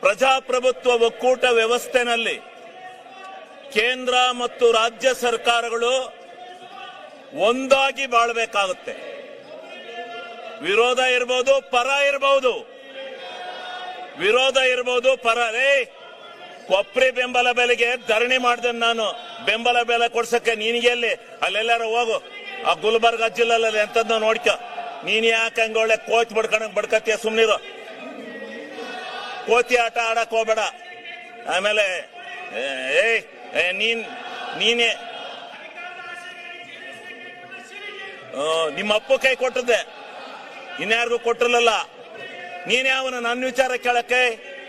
ಪ್ರಜಾಪ್ರಭುತ್ವ ಒಕ್ಕೂಟ ವ್ಯವಸ್ಥೆನಲ್ಲಿ ಕೇಂದ್ರ ಮತ್ತು ರಾಜ್ಯ ಸರ್ಕಾರಗಳು ಒಂದಾಗಿ ಬಾಳ್ಬೇಕಾಗುತ್ತೆ. ವಿರೋಧ ಇರಬಹುದು ಪರ ಇರಬಹುದು ವಿರೋಧ ಇರಬಹುದು ಪರ. ರೇ ಕೊಪ್ರಿ ಬೆಂಬಲ ಬೆಲೆಗೆ ಧರಣಿ ಮಾಡಿದೆ ನಾನು. ಬೆಂಬಲ ಬೆಲೆ ಕೊಡ್ಸಕ್ಕೆ ನಿನಗೆಲ್ಲಿ ಅಲ್ಲೆಲ್ಲಾರ ಹೋಗು. ಆ ಗುಲ್ಬರ್ಗ ಜಿಲ್ಲೆಲ್ಲ ಎಂತದ್ದು ನೋಡ್ಕೋ. ನೀನ್ ಯಾಕೆ ಹಂಗೆ ಒಳ್ಳೆ ಕೋಚ್ ಬಡ್ಕೊಂಡಂಗೆ ಬಡ್ಕತ್ತೀಯ ಸುಮ್ನಿರು. ಕೋತಿ ಆಟ ಆಡಕ್ ಹೋಗ್ಬೇಡ. ಆಮೇಲೆ ಏಯ್ ನೀನ್, ನೀನೇ. ನಿಮ್ಮ ಅಪ್ಪ ಕೈ ಕೊಟ್ಟದ್ದೆ. ಇನ್ಯಾರಿಗೂ ಕೊಟ್ಟಿರಲಿಲ್ಲ. ನೀನೇ ಅವನು ನನ್ನ ವಿಚಾರ ಕೇಳಕ್ಕೆ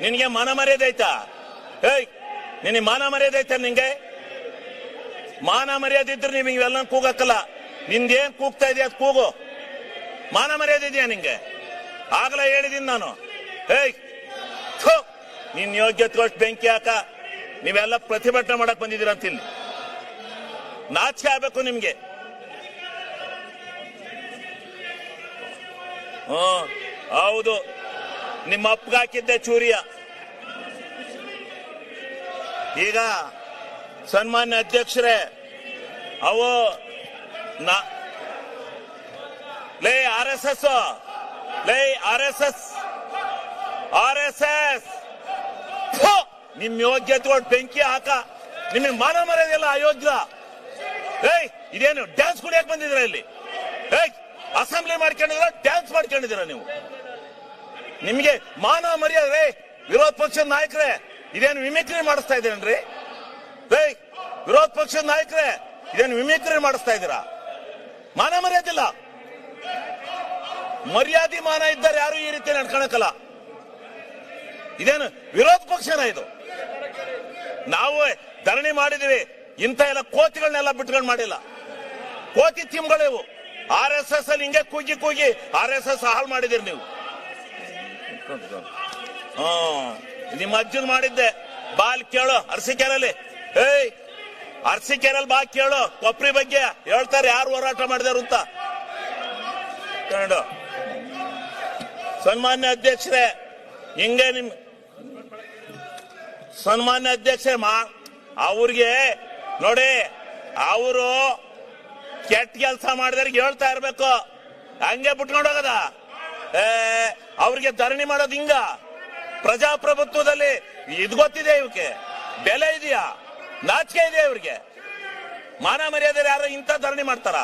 ನಿನಗೆ ಮಾನ ಮರ್ಯಾದೆ ಐತಾ? ಏಯ್, ನಿನಗೆ ಮಾನ ಮರ್ಯಾದೆ ಐತಾ ನಿಂಗೆ ಮಾನ ಮರ್ಯಾದೆ ಇದ್ರೆ ನೀವು ಇವೆಲ್ಲ ಕೂಗಕ್ಕಲ್ಲ. ನಿಂದೇನ್ ಕೂಗ್ತಾ ಇದೆಯಾ ಅದು ಕೂಗು. ಮಾನ ಮರ್ಯಾದೆ ಇದೆಯಾ ನಿಂಗೆ? ಆಗಲೇ ಹೇಳಿದೀನಿ ನಾನು. ಏಯ್ ನಿನ್ ಯೋಗ್ಯತೆಗೋಷ್ಟು ಬೆಂಕಿ ಹಾಕ. ನೀವೆಲ್ಲ ಪ್ರತಿಭಟನೆ ಮಾಡಕ್ ಬಂದಿದ್ದೀರ ಅಂತ ಇಲ್ಲಿ ನಾಚಿಕೆ ಆಗ್ಬೇಕು ನಿಮ್ಗೆ. ಹ್ಮ್ ಹೌದು. ನಿಮ್ಮ ಅಪ್ಪಗಾಕಿದ್ದೆ ಚೂರಿಯ. ಈಗ ಸನ್ಮಾನ್ಯ ಅಧ್ಯಕ್ಷರೇ, ಅವು ಲೇ, ಆರ್ ಎಸ್ ಎಸ್, ಲೇ, R S S, R S S. ನಿಮ್ ಯೋಗ್ಯತೆ ಬೆಂಕಿ ಹಾಕ. ನಿಮಗೆ ಮಾನ ಮರ್ಯಾದೆಲ್ಲ ಅಯೋಗ್ಯ. ಏಯ್, ಇದೇನು ಡ್ಯಾನ್ಸ್ ಕುಡಿಯಕ್ ಬಂದಿದ್ರ ಇಲ್ಲಿ? ಏಯ್ ಅಸೆಂಬ್ಲಿ ಮಾಡ್ಕೊಂಡಿದ್ರ ಡ್ಯಾನ್ಸ್ ಮಾಡ್ಕೊಂಡಿದ್ದೀರ ನೀವು? ನಿಮಗೆ ಮಾನ ಮರ್ಯಾದೆ ವಿರೋಧ ಪಕ್ಷದ ನಾಯಕರೇ, ಇದೇನು ವಿಮಿಕ್ರಿ ಮಾಡಿಸ್ತಾ ಇದ್ದೀರೇನ್ರಿ? ಏಯ್, ವಿರೋಧ ಪಕ್ಷದ ನಾಯಕರೇ, ಇದೇನು ವಿಮಿಕ್ರಿ ಮಾಡಿಸ್ತಾ ಇದ್ದೀರಾ? ಮಾನ ಮರ್ಯಾದಿಲ್ಲ ಮರ್ಯಾದೆ ಮಾನ ಇದ್ದಾರೆ ಯಾರು ಈ ರೀತಿ ನಡ್ಕೊಳಕಲ್ಲ ಇದೇನು ವಿರೋಧ ಪಕ್ಷನ ಇದು? ನಾವು ಧರಣಿ ಮಾಡಿದೀವಿ ಇಂಥ ಎಲ್ಲ ಕೋತಿಗಳನ್ನೆಲ್ಲ ಬಿಟ್ಕೊಂಡು ಮಾಡಿಲ್ಲ. ಕೋತಿ ತಿಮ್ಗಳಿವು ಆರ್ ಎಸ್ ಎಸ್ ಅಲ್ಲಿ ಹಿಂಗೆ ಕೂಗಿ ಕೂಗಿ ಆರ್ ಎಸ್ ಎಸ್ ಹಾಳು ಮಾಡಿದಿರಿ ನೀವು. ನಿಮ್ಮ ಅಜ್ಜನ್ ಮಾಡಿದ್ದೆ. ಬಾಲ್ ಕೇಳು, ಅರಸಿಕೆರೆಯಲ್ಲಿ. ಏಯ್, ಅರಸಿಕೆರೆಯಲ್ಲಿ ಬಾ ಕೇಳು, ಕೊಪ್ರಿ ಬಗ್ಗೆ ಹೇಳ್ತಾರೆ, ಯಾರು ಹೋರಾಟ ಮಾಡಿದಾರು ಅಂತ. ಸನ್ಮಾನ್ಯ ಅಧ್ಯಕ್ಷರೇ, ಹಿಂಗೆ ನಿಮ್ ಸನ್ಮಾನ್ಯ ಅಧ್ಯಕ್ಷರೇ ಮಾ, ಅವ್ರಿಗೆ ನೋಡಿ, ಅವರು ಕೆಟ್ಟ ಕೆಲಸ ಮಾಡಿದವ್ರಿಗೆ ಹೇಳ್ತಾ ಇರ್ಬೇಕು. ಹಂಗೆ ಬಿಟ್ಕೊಂಡು ಹೋಗದ. ಅವ್ರಿಗೆ ಧರಣಿ ಮಾಡೋದು ಹಿಂಗ. ಪ್ರಜಾಪ್ರಭುತ್ವದಲ್ಲಿ ಇದು ಗೊತ್ತಿದೆ ಇವಕ್ಕೆ ಬೆಲೆ ಇದೆಯಾ? ನಾಚಿಕೆ ಇದೆಯಾ ಇವ್ರಿಗೆ? ಮಾನ ಮರ್ಯಾದೆ ಯಾರು ಇಂಥ ಧರಣಿ ಮಾಡ್ತಾರ?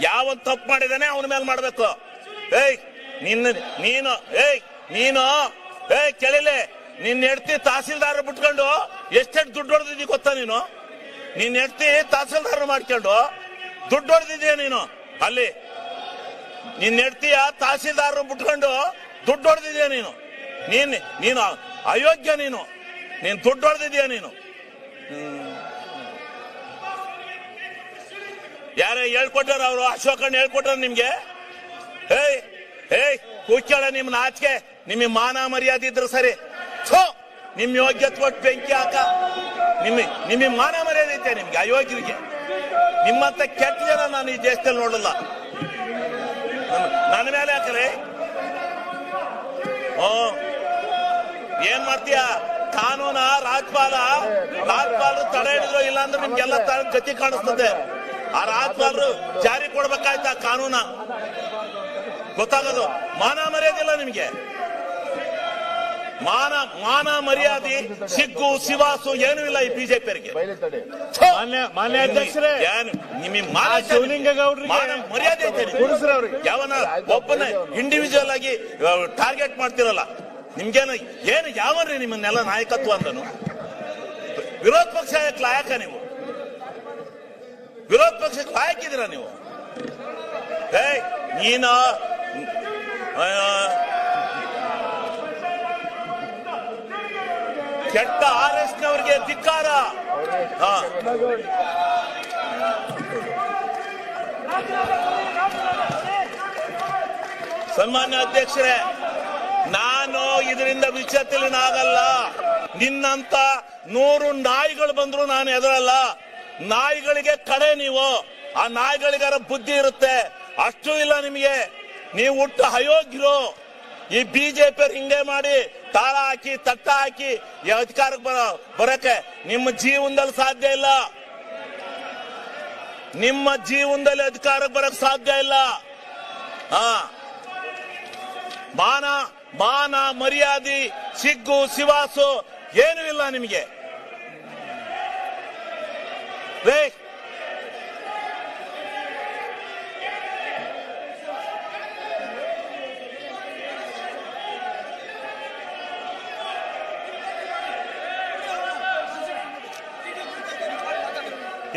ಯಾವ ತಪ್ಪು ಮಾಡಿದಾನೆ ಅವನ ಮೇಲೆ ಮಾಡ್ಬೇಕು. ಏಯ್, ನಿನ್ನ, ನೀನು, ಏಯ್ ನೀನು, ಏಯ್ ಕೇಳಿಲೆ ನಿನ್ನ ಹೆಡ್ತಿ ತಹಸೀಲ್ದಾರ್ ಬಿಟ್ಕೊಂಡು ಎಷ್ಟೆಷ್ಟು ದುಡ್ಡು ಹೊಡೆದಿದ್ದಿ ಗೊತ್ತಾ ನೀನು? ನಿನ್ನ ಹೆಡ್ತಿ ತಹಸೀಲ್ದಾರ್ ಮಾಡ್ಕೊಂಡು ದುಡ್ಡು ಹೊಡೆದಿದ್ಯಾ ನೀನು? ಅಲ್ಲಿ. ನಿನ್ನ ಹೆಡ್ತಿಯ ತಹಸೀಲ್ದಾರ್ ಬಿಟ್ಕೊಂಡು ದುಡ್ಡು ಹೊಡೆದಿದ್ಯಾ ನೀನು? ನೀನ್, ನೀನು ಅಯೋಗ್ಯ ನೀನು. ನೀನ್ ದುಡ್ಡು ಹೊಡೆದಿದ್ಯಾ ನೀನು? ಯಾರೇ ಹೇಳ್ಕೊಟ್ಟಾರ ಅವರು? ಅಶೋಕಣ್ಣ ಹೇಳ್ಕೊಟ್ಟಾರ ನಿಮ್ಗೆ? ಏಯ್ ಏಯ್ ಕೂಚಾಳ ನಿಮ್ ನಾಚಿಕೆ. ನಿಮಗೆ ಮಾನ ಮರ್ಯಾದೆ ಇದ್ರೆ ಸರಿ. ಥೋ ನಿಮ್ ಯೋಗ್ಯತೆ ಕೊಟ್ಟು ಬೆಂಕಿ ಹಾಕ. ನಿಮ್ಮ ನಿಮ್ಮ ಮಾನ ಮರ್ಯಾದೆ ಐತೆ ನಿಮ್ಗೆ ಅಯೋಗ್ಯರಿಗೆ ನಿಮ್ಮಂತ ಕೆಟ್ಟ ಜನ ನಾನು ಈ ದೇಶದಲ್ಲಿ ನೋಡಲ್ಲ. ನನ್- ನನ್ನ ಮೇಲೆ ಹಾಕರೆ. ಓ, ಏನ್ ಮಾಡ್ತೀಯ? ಕಾನೂನ ರಾಜ್ಪಾಲ ರಾಜ್ಪಾಲರು ತಡೆ ಹಿಡಿದ್ರು ಇಲ್ಲ ಅಂದ್ರೆ ನಿಮ್ಗೆಲ್ಲ ಗತಿ ಕಾಣಿಸ್ತದೆ. ಆ ರಾಜ್ಪಾಲರು ಜಾರಿ ಕೊಡ್ಬೇಕಾಯ್ತಾ ಕಾನೂನ? ಗೊತ್ತಾಗೋದು? ಮಾನ ಮರ್ಯಾದಿಲ್ಲ ನಿಮ್ಗೆ. ಮಾನ ಮಾನ ಮರ್ಯಾದೆ ಸಿಗ್ಗು ಶಿವಾಸು ಏನೂ ಇಲ್ಲ ಈ ಬಿಜೆಪಿಯವರಿಗೆ ಮಾನ್ಯ ಮಾನ್ಯ ಅಧ್ಯಕ್ಷರೇ! ಏನು ನಿಮಗೆ ಮಾನ ಆ ಶಿವಲಿಂಗೇಗೌಡ್ರಿಗೆ ಮಾನ ಮರ್ಯಾದೆ ಐತೆ? ಯಾವನ ಒಬ್ಬನ ಇಂಡಿವಿಜುವಲ್ ಆಗಿ ಟಾರ್ಗೆಟ್ ಮಾಡ್ತಿರಲ್ಲ. ನಿಮ್ಗೇನು ಏನು ಯಾವನ್ರಿ ನಿಮ್ಮನ್ನೆಲ್ಲ ನಾಯಕತ್ವ ಅಂದನು? ವಿರೋಧ ಪಕ್ಷ ಯಾಕೆ ಲಾಯಕ ನೀವು. ವಿರೋಧ ಪಕ್ಷಕ್ಕೆ ಲಾಯಕಿದ್ದೀರಾ ನೀವು? ಏಯ್ ನೀನು ಆ, ಕೆಟ್ಟ ಆರ್ ಎಸ್ ನವರಿಗೆ ಧಿಕ್ಕಾರ ಸನ್ಮಾನ್ಯ ಅಧ್ಯಕ್ಷರೇ, ನಾನು ಇದರಿಂದ ವಿಚಲಿತನಾಗಲ್ಲ ನಿನ್ನಂತ ನೂರು ನಾಯಿಗಳು ಬಂದ್ರು ನಾನು ಎದುರಲ್ಲ. ನಾಯಿಗಳಿಗೆ ಕಡೆ ನೀವು. ಆ ನಾಯಿಗಳಿಗಾರ ಬುದ್ಧಿ ಇರುತ್ತೆ. ಅಷ್ಟು ಇಲ್ಲ ನಿಮಗೆ. ನೀವು ಹುಟ್ಟು ಅಯೋಗ್ಯರು. ಈ ಬಿಜೆಪಿ ಹಿಂಗೆ ಮಾಡಿ ತಾಳ ಹಾಕಿ ತಟ್ಟ ಹಾಕಿ ಅಧಿಕಾರಕ್ಕೆ ಬರೋ ಬರಕ್ಕೆ ನಿಮ್ಮ ಜೀವನದಲ್ಲಿ ಸಾಧ್ಯ ಇಲ್ಲ. ನಿಮ್ಮ ಜೀವನದಲ್ಲಿ ಅಧಿಕಾರಕ್ಕೆ ಬರಕ್ ಸಾಧ್ಯ ಇಲ್ಲ. ಹಾ. ಮಾನ ಮಾನ ಮರ್ಯಾದೆ, ಸಿಗ್ಗು, ಸಿವಾಸು ಏನೂ ಇಲ್ಲ ನಿಮಗೆ.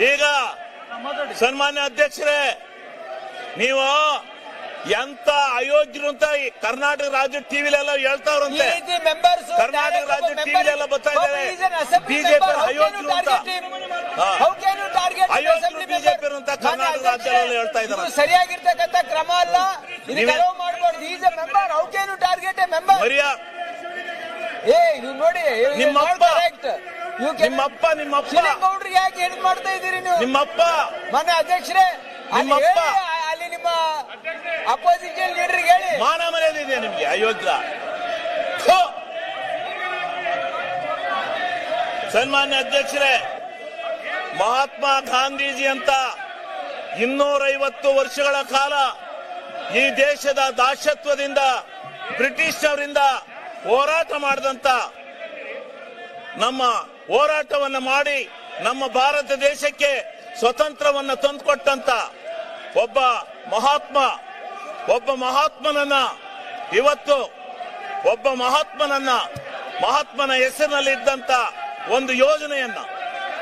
ಈಗ ಸನ್ಮಾನ್ಯ ಅಧ್ಯಕ್ಷರೇ ನೀವು ಎಂತ ಅಯೋಗ್ಯರು ಅಂತ ಕರ್ನಾಟಕ ರಾಜ್ಯ ಟಿವಿಲೆಲ್ಲ ಹೇಳ್ತಾವ್ರಂತೆ. ಕರ್ನಾಟಕ ರಾಜ್ಯ ಒಬ್ಬ ಟಿವಿ member- ಎಲ್ಲ ಬರ್ತಾ ಇದ್ದಾರೆ. ಬಿಜೆಪಿ ಅಯೋಗ್ಯರು ಅಂತ. ಅಯೋಗ್ಯರು assembly ಅಂತ ಕರ್ನಾಟಕ ರಾಜ್ಯ ರಾಜ್ಯದಲ್ಲಿ ಹೇಳ್ತಾ ಇದ್ದಾರೆ. ಇದು ಸರಿಯಾಗಿರ್ತಕ್ಕಂಥ ಕ್ರಮ ಅಲ್ಲ. ಟಾರ್ಗೆಟ್ ಮೆಂಬರ್ ಮರಿಯಾ. ಏ ನೀವು ನೋಡಿ ನಿಮ್ಮ ಕರೆಕ್ಟ್ ನಿಮ್ಮಪ್ಪ ನಿಮ್ಮಪ್ಪ. ಗೌಡ್ರಿ ಯಾಕೆ ಹೆಡ್ ಮಾಡ್ತಾ ಇದ್ದೀರಿ ನೀವು? ನಿಮ್ಮಪ್ಪ. ಮನೆ ಅಧ್ಯಕ್ಷರೇ ನಿಮ್ಮಪ್ಪ. ಅಲ್ಲಿ ನಿಮ್ಮ ಅಪೋಸಿಷನ್ ಲೀಡರ್ ಹೇಳಿ. ಮಾನ ಮರ್ಯಾದೆ ಇದೆ ನಿಮ್ಗೆ? ಅಯೋಧ್ಯ. ಸನ್ಮಾನ್ಯ ಅಧ್ಯಕ್ಷರೇ ಮಹಾತ್ಮ ಗಾಂಧೀಜಿ ಅಂತ ಇನ್ನೂರೈವತ್ತು ವರ್ಷಗಳ ಕಾಲ ಈ ದೇಶದ ದಾಶತ್ವದಿಂದ ಬ್ರಿಟಿಷ್ ಹೋರಾಟ ಮಾಡಿದಂತ ನಮ್ಮ ಹೋರಾಟವನ್ನ ಮಾಡಿ ನಮ್ಮ ಭಾರತ ದೇಶಕ್ಕೆ ಸ್ವತಂತ್ರವನ್ನ ತಂದುಕೊಟ್ಟಂತ ಒಬ್ಬ ಮಹಾತ್ಮ, ಒಬ್ಬ ಮಹಾತ್ಮನನ್ನ ಇವತ್ತು ಒಬ್ಬ ಮಹಾತ್ಮನನ್ನ ಮಹಾತ್ಮನ ಹೆಸರಿನಲ್ಲಿ ಇದ್ದಂತ ಒಂದು ಯೋಜನೆಯನ್ನ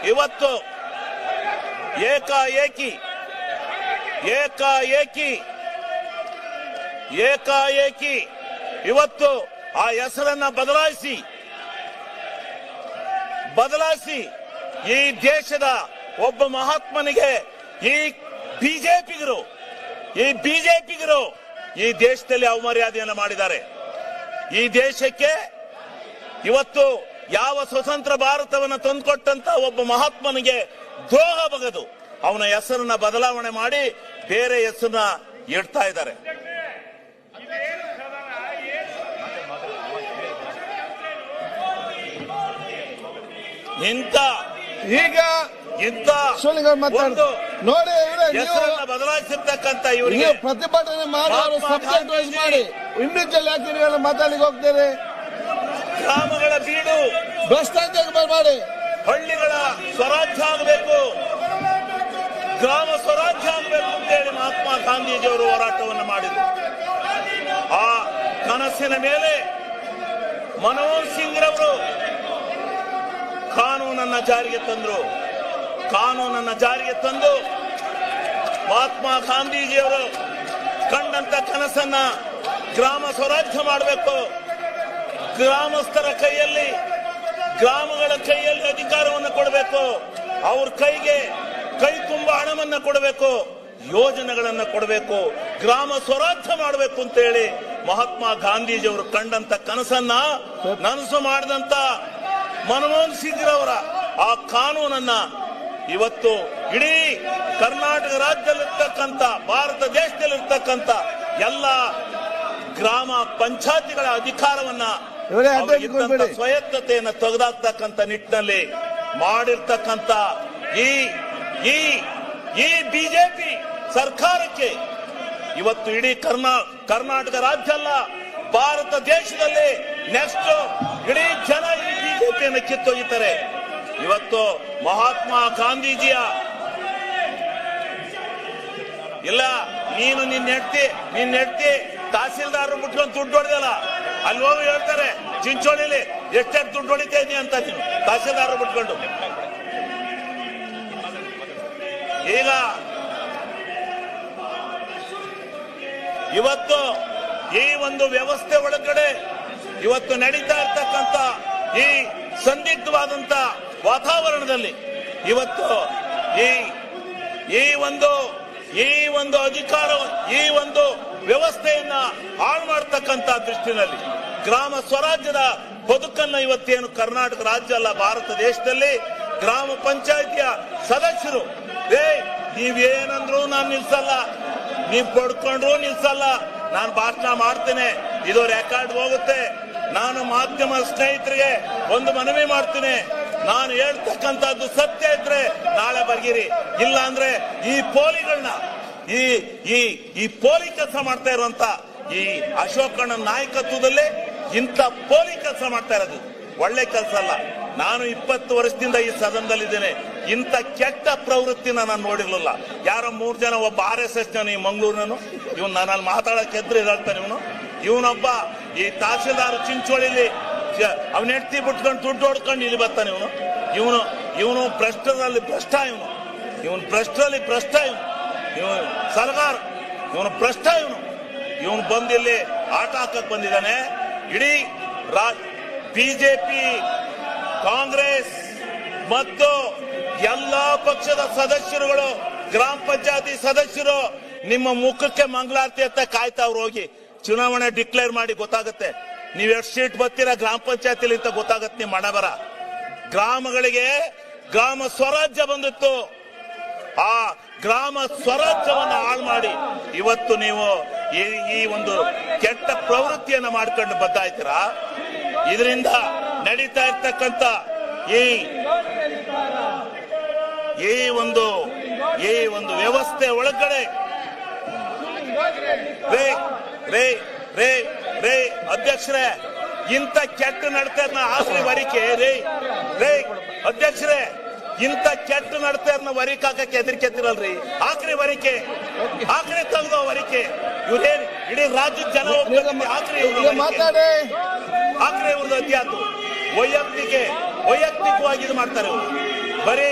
ಇವತ್ತು ಏಕಾಏಕಿ ಏಕಾಏಕಿ ಏಕಾಏಕಿ ಇವತ್ತು ಆ ಹೆಸರನ್ನ ಬದಲಾಯಿಸಿ ಬದಲಾಯಿಸಿ ಈ ದೇಶದ ಒಬ್ಬ ಮಹಾತ್ಮನಿಗೆ ಈ ಬಿಜೆಪಿಗರು ಈ ಬಿಜೆಪಿಗರು ಈ ದೇಶದಲ್ಲಿ ಅವಮರ್ಯಾದೆಯನ್ನು ಮಾಡಿದ್ದಾರೆ. ಈ ದೇಶಕ್ಕೆ ಇವತ್ತು ಯಾವ ಸ್ವತಂತ್ರ ಭಾರತವನ್ನು ತಂದುಕೊಟ್ಟಂತ ಒಬ್ಬ ಮಹಾತ್ಮನಿಗೆ ದ್ರೋಹ ಬಗದು ಅವನ ಹೆಸರನ್ನ ಬದಲಾವಣೆ ಮಾಡಿ ಬೇರೆ ಹೆಸರನ್ನ ಇಡ್ತಾ ಇದ್ದಾರೆ. ಇಂಥ ಈಗ ಇಂಥ ಶಿವಲಿಂಗ ಮಾತಾಡ್ತು ನೋಡಿ ಇವರೇ ಹೆಸರನ್ನ ಬದಲಾಯಿಸಿರ್ತಕ್ಕಂಥ ಇವರಿಗೆ ಪ್ರತಿಭಟನೆ ಮಾಡಿ ಅವರು ಸಬ್ಜೆಕ್ಟ್ ವೈಸ್. ಮಾಡಿ ಇಂಡಿವಿಜುವಲ್ ಯಾಕೆ ನೀವೆಲ್ಲ ಮಾತಾಡ್ಲಿಕ್ಕೆ ಹೋಗ್ತೀರಿ ಗ್ರಾಮಗಳ ಬೀಡು ಭ್ರಷ್ಟಾಚಾರ ಮಾಡಿ ಹಳ್ಳಿಗಳ ಸ್ವರಾಜ್ಯ ಆಗಬೇಕು ಗ್ರಾಮ ಸ್ವರಾಜ್ಯ ಆಗಬೇಕು ಅಂತೇಳಿ ಮಹಾತ್ಮ ಗಾಂಧೀಜಿಯವರು ಹೋರಾಟವನ್ನು ಮಾಡಿದರು ಆ ಕನಸಿನ ಮೇಲೆ ಮನಮೋಹನ್ ಸಿಂಗ್ ರವರು ಕಾನೂನನ್ನ ಜಾರಿಗೆ ತಂದರು. ಕಾನೂನನ್ನ ಜಾರಿಗೆ ತಂದು ಮಹಾತ್ಮ ಗಾಂಧೀಜಿಯವರು ಕಂಡಂತ ಕನಸನ್ನ ಗ್ರಾಮ ಸ್ವರಾಜ್ಯ ಮಾಡಬೇಕು. ಗ್ರಾಮಸ್ಥರ ಕೈಯಲ್ಲಿ, ಗ್ರಾಮಗಳ ಕೈಯಲ್ಲಿ ಅಧಿಕಾರವನ್ನು ಕೊಡಬೇಕು. ಅವ್ರ ಕೈಗೆ ಕೈ ತುಂಬ ಹಣವನ್ನ ಕೊಡಬೇಕು. ಯೋಜನೆಗಳನ್ನ ಕೊಡಬೇಕು. ಗ್ರಾಮ ಸ್ವರಾಜ್ಯ ಮಾಡಬೇಕು ಅಂತ ಹೇಳಿ ಮಹಾತ್ಮ ಗಾಂಧೀಜಿಯವರು ಕಂಡಂತ ಕನಸನ್ನ ನನಸು ಮಾಡಿದಂತ ಮನಮೋಹನ್ ಸಿಂಗ್ ರವರ ಆ ಕಾನೂನನ್ನ ಇವತ್ತು ಇಡೀ ಕರ್ನಾಟಕ ರಾಜ್ಯದಲ್ಲಿರ್ತಕ್ಕಂಥ ಭಾರತ ದೇಶದಲ್ಲಿರ್ತಕ್ಕಂಥ ಎಲ್ಲ ಗ್ರಾಮ ಪಂಚಾಯತಿಗಳ ಅಧಿಕಾರವನ್ನ ಸ್ವಾಯತ್ತತೆಯನ್ನು ತೆಗೆದಾಕ್ತಕ್ಕಂಥ ನಿಟ್ಟಿನಲ್ಲಿ ಮಾಡಿರ್ತಕ್ಕಂಥ ಈ ಈ ಈ ಬಿಜೆಪಿ ಸರ್ಕಾರಕ್ಕೆ ಇವತ್ತು ಇಡೀ ಕರ್ನಾ ಕರ್ನಾಟಕ ರಾಜ್ಯ ಅಲ್ಲ ಭಾರತ ದೇಶದಲ್ಲಿ ನೆಕ್ಸ್ಟ್ ಇಡೀ ಜನ ಬಿಜೆಪಿಯನ್ನು ಕಿತ್ತೊಗಿತಾರೆ ಇವತ್ತು ಮಹಾತ್ಮ ಗಾಂಧೀಜಿಯ ಇಲ್ಲ, ನೀನು ನಿನ್ನ ಹೆಂಡತಿ ನಿನ್ನ ಹೆಂಡತಿ ತಹಸೀಲ್ದಾರ್ ಮುಟ್ಕೊಂಡು ದುಡ್ಡು ಹೊಡೆದಲ್ಲ, ಅಲ್ಲಿ ಹೋಗಿ ಹೇಳ್ತಾರೆ, ಚಿಂಚೋಳಿಲಿ ಎಷ್ಟೆಷ್ಟು ದುಡ್ಡು ಹೊಡಿತಾ ಅಂತ ನೀನು ತಹಸೀಲ್ದಾರ್ ಮುಟ್ಕೊಂಡು. ಈಗ ಇವತ್ತು ಈ ಒಂದು ವ್ಯವಸ್ಥೆ ಒಳಗಡೆ ಇವತ್ತು ನಡೀತಾ ಇರ್ತಕ್ಕಂಥ ಈ ಸಂದಿಗ್ಧವಾದಂತ ವಾತಾವರಣದಲ್ಲಿ ಇವತ್ತು ಈ ಈ ಒಂದು ಈ ಒಂದು ಅಧಿಕಾರ, ಈ ಒಂದು ವ್ಯವಸ್ಥೆಯನ್ನ ಹಾಳು ಮಾಡತಕ್ಕಂತ ದೃಷ್ಟಿನಲ್ಲಿ ಗ್ರಾಮ ಸ್ವರಾಜ್ಯದ ಬದುಕನ್ನ ಇವತ್ತೇನು ಕರ್ನಾಟಕ ರಾಜ್ಯ ಅಲ್ಲ, ಭಾರತ ದೇಶದಲ್ಲಿ ಗ್ರಾಮ ಪಂಚಾಯಿತಿಯ ಸದಸ್ಯರು, ಏ, ನೀವೇನಂದ್ರು ನಾನು ನಿಲ್ಸಲ್ಲ, ನೀವ್ ಪಡ್ಕೊಂಡ್ರು ನಿಲ್ಸಲ್ಲ, ನಾನು ಭಾಷಣ ಮಾಡ್ತೇನೆ, ಇದು ರೆಕಾರ್ಡ್ ಹೋಗುತ್ತೆ ನಾನು ಮಾಧ್ಯಮ ಸ್ನೇಹಿತರಿಗೆ ಒಂದು ಮನವಿ ಮಾಡ್ತೀನಿ. ನಾನು ಹೇಳ್ತಕ್ಕಂಥದ್ದು ಸತ್ಯ ಇದ್ರೆ ನಾಳೆ ಬರ್ಗಿರಿ. ಇಲ್ಲ ಅಂದ್ರೆ ಈ ಪೋಲಿಗಳನ್ನ, ಈ ಈ ಈ ಪೋಲಿ ಕೆಲಸ ಮಾಡ್ತಾ ಇರುವಂತ ಈ ಅಶೋಕಣ್ಣ ನಾಯಕತ್ವದಲ್ಲಿ ಇಂಥ ಪೋಲಿ ಕೆಲಸ ಮಾಡ್ತಾ ಇರೋದು. ಒಳ್ಳೆ ಕೆಲಸ ಅಲ್ಲ. ನಾನು ಇಪ್ಪತ್ತು ವರ್ಷದಿಂದ ಈ ಸದನದಲ್ಲಿದ್ದೇನೆ. ಇಂಥ ಕೆಟ್ಟ ಪ್ರವೃತ್ತಿನ ನಾನು ನೋಡಿರ್ಲಿಲ್ಲ. ಯಾರೋ ಮೂರ್ ಜನ ಒಬ್ಬ ಆರ್ ಎಸ್ ಎಸ್ ಜನ ಈ ಮಂಗಳೂರಿನನು ಇವನು ನನ್ನಲ್ಲಿ ಮಾತಾಡಕ್ಕೆ ಎದ್ರು ಇದಾಗ್ತಾನೆ ಇವನು. ಇವನೊಬ್ಬ ಈ ತಹಸೀಲ್ದಾರ್ ಚಿಂಚೋಳಿಲಿ ಅವನ ಹೆಂಡತಿ ಬಿಟ್ಕೊಂಡು ದುಡ್ಡು ಹೊಡ್ಕೊಂಡು ಇಲ್ಲಿ ಬರ್ತಾನೆ ಇವನು. ಇವನು ಇವನು ಭ್ರಷ್ಟರಲ್ಲಿ ಭ್ರಷ್ಟ ಇವನು. ಇವನು ಭ್ರಷ್ಟರಲ್ಲಿ ಭ್ರಷ್ಟ ಇವನು. ಇವನು ಸರ್ಕಾರ, ಇವನು ಭ್ರಷ್ಟ ಇವನು. ಇವನು ಬಂದು ಇಲ್ಲಿ ಆಟ ಹಾಕಕ್ ಬಂದಿದ್ದಾನೆ. ಇಡೀ ಬಿಜೆಪಿ, ಕಾಂಗ್ರೆಸ್ ಮತ್ತು ಎಲ್ಲಾ ಪಕ್ಷದ ಸದಸ್ಯರುಗಳು, ಗ್ರಾಮ ಪಂಚಾಯತಿ ಸದಸ್ಯರು ನಿಮ್ಮ ಮುಖಕ್ಕೆ ಮಂಗಳಾರತಿ ಅಂತ ಕಾಯ್ತಾವ್ರು ಹೋಗಿ. ಚುನಾವಣೆ ಡಿಕ್ಲೇರ್ ಮಾಡಿ ಗೊತ್ತಾಗುತ್ತೆ. ನೀವ್ ಎಷ್ಟು ಸೀಟ್ ಬರ್ತೀರಾ ಗ್ರಾಮ ಪಂಚಾಯತಿಲಿ ಅಂತ ಗೊತ್ತಾಗತ್ತೆ ನಿಮ್ಮ ಗ್ರಾಮಗಳಿಗೆ ಗ್ರಾಮ ಸ್ವರಾಜ್ಯ ಬಂದಿತ್ತು. ಆ ಗ್ರಾಮ ಸ್ವರಾಜ್ಯವನ್ನ ಹಾಳು ಮಾಡಿ. ಇವತ್ತು ನೀವು ಈ ಈ ಒಂದು ಕೆಟ್ಟ ಪ್ರವೃತ್ತಿಯನ್ನ ಮಾಡ್ಕೊಂಡು ಬದ್ದಾಯ್ತೀರಾ ಇದರಿಂದ ನಡೀತಾ ಇರ್ತಕ್ಕಂಥ ಈ ಈ ಒಂದು ಈ ಒಂದು ವ್ಯವಸ್ಥೆ ಒಳಗಡೆ ರೇ ರೇ ರೇ ರೇ ಅಧ್ಯಕ್ಷರೇ ಇಂಥ ಕೆಟ್ಟ ನಡತೆಯನ್ನ ಆಸರಿ ವರಿಕೆ ರೇ ರೇ ಅಧ್ಯಕ್ಷರೇ ಇಂಥ ಕೆಟ್ಟ ನಡತೆಯನ್ನ ವರಿಕೆ ಹಾಕಕ್ಕೆ ಹೆದರಿಕೆತ್ತಿರಲ್ರಿ. ಆಕ್ರಿ ವರಿಕೆ ಆಕ್ರಿ ತಂದು ವರಿಕೆ. ಇವ್ರೇನ್ ಇಡೀ ರಾಜ್ಯದ ಜನ. ಆಕ್ರಿ ಮಾತಾಡಿ. ಆಕ್ರಿ ಇವ್ರದ್ದು ಅತ್ಯಾತು ವೈಯಕ್ತಿಕ ವೈಯಕ್ತಿಕವಾಗಿ ಇದು ಮಾಡ್ತಾರೆ ಬರೀ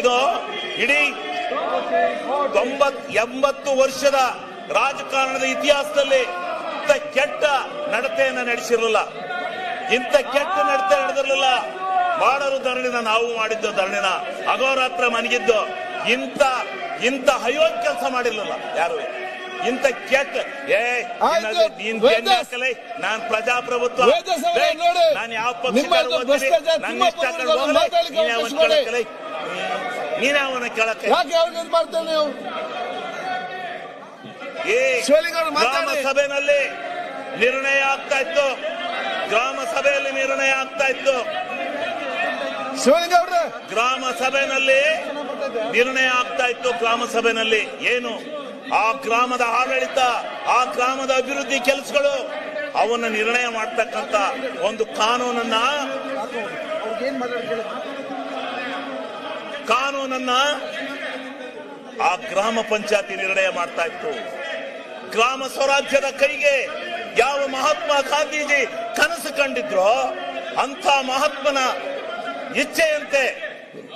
ಇದು ಇಡೀ ತೊಂಬತ್ ಎಂಬತ್ತು ವರ್ಷದ ರಾಜಕಾರಣದ ಇತಿಹಾಸದಲ್ಲಿ ಇಂತ ಕೆಟ್ಟ ನಡತೆಯನ್ನ ನಡೆಸಿರಲಿಲ್ಲ. ಇಂಥ ಕೆಟ್ಟ ನಡತೆ ನಡೆದಿರಲಿಲ್ಲ. ಮಾಡಲು ಧರಣಿನ ನಾವು ಮಾಡಿದ್ದು ಧರಣಿನ. ಅಗೋರಾತ್ರ ಮನಗಿದ್ದು ಇಂತ ಇಂಥ ಅಯೋಗ್ಯ ಕೆಲಸ ಮಾಡಿರ್ಲಿಲ್ಲ ಯಾರು. ಇಂತ ಕೆಟ್ಟ ಏ ನೀನ್ ವೇದ- ಹಾಕಲೇ ನಾನ್ ಪ್ರಜಾಪ್ರಭುತ್ವ. ನಾನು ಯಾವ ಪಕ್ಷ ಭ್ರಷ್ಟಾಚಾರ ತುಂಬಾ ಪೂರ್ವಗಳು ಮಾತಾಡ್ಲಿಕ್ಕೆ ಅವಕಾಶ ಮಾಡಿ. ನೀನೇ ಅವನ ಕೇಳಕ್ಕೆ. ಯಾಕೆ ಅವ್ರು ಇದು ಮಾಡ್ತೇವೆ ನೀವು? ಈ ಶಿವಲಿಂಗ ಅವ್ರು ಗ್ರಾಮ ಮಾತಾಡಿ. ಸಭೆಯಲ್ಲಿ ನಿರ್ಣಯ ಆಗ್ತಾ ಇತ್ತು. ಗ್ರಾಮ ಸಭೆಯಲ್ಲಿ ನಿರ್ಣಯ ಆಗ್ತಾ ಇತ್ತು. ಶಿವಲಿಂಗ ಅವ್ರೆ ಗ್ರಾಮ ಸಭೆನಲ್ಲಿ ನಿರ್ಣಯ ಆಗ್ತಾ ಇತ್ತು ಗ್ರಾಮ ಸಭೆನಲ್ಲಿ. ಏನು? ಆ ಗ್ರಾಮದ ಆಡಳಿತ ಆ ಗ್ರಾಮದ ಅಭಿವೃದ್ಧಿ ಕೆಲಸಗಳು ಅವನ್ನ ನಿರ್ಣಯ ಮಾಡ್ತಕ್ಕಂತ ಒಂದು ಕಾನೂನನ್ನ ಕಾನೂನನ್ನ ಆ ಗ್ರಾಮ ಪಂಚಾಯತಿ ನಿರ್ಣಯ ಮಾಡ್ತಾ ಇತ್ತು. ಗ್ರಾಮ ಸ್ವರಾಜ್ಯದ ಕೈಗೆ ಯಾವ ಮಹಾತ್ಮ ಗಾಂಧೀಜಿ ಕನಸು ಕಂಡಿದ್ರೋ ಅಂತ ಮಹಾತ್ಮನ ಇಚ್ಛೆಯಂತೆ